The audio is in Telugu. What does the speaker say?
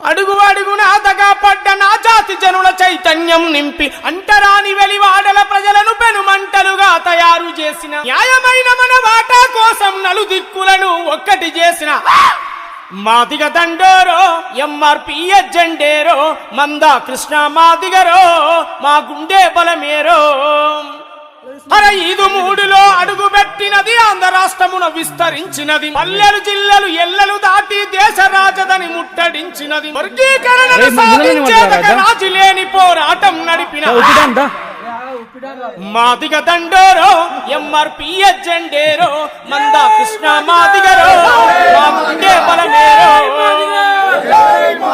అడుగు అడుగున అతగా పడ్డ నా జాతి జనుల చైతన్యం నింపి అంటరాని వెలివాడల ప్రజలను పెనుమంటలుగా తయారు చేసిన న్యాయమైన మన వాటా కోసం నలుదిక్కులను ఒక్కటి చేసిన మాదిగ దండోరో ఎంఆర్పి ఎజెండేరో మందా కృష్ణ మాదిగరో మా గుండె బలమేరో. అర ఐదు మూడులో అడుగు పెట్టినది ఆంధ్ర రాష్ట్రమున విస్తరించినది. పల్లెలు జిల్లలు ఎల్లలు దాటి దేశ మాట్లాడరా? రాజు. లేని పోరాటం నడిపిన మాదిగ దండోరో ఎంఆర్పి ఎజెండేరో మందా కృష్ణ మాదిగరో.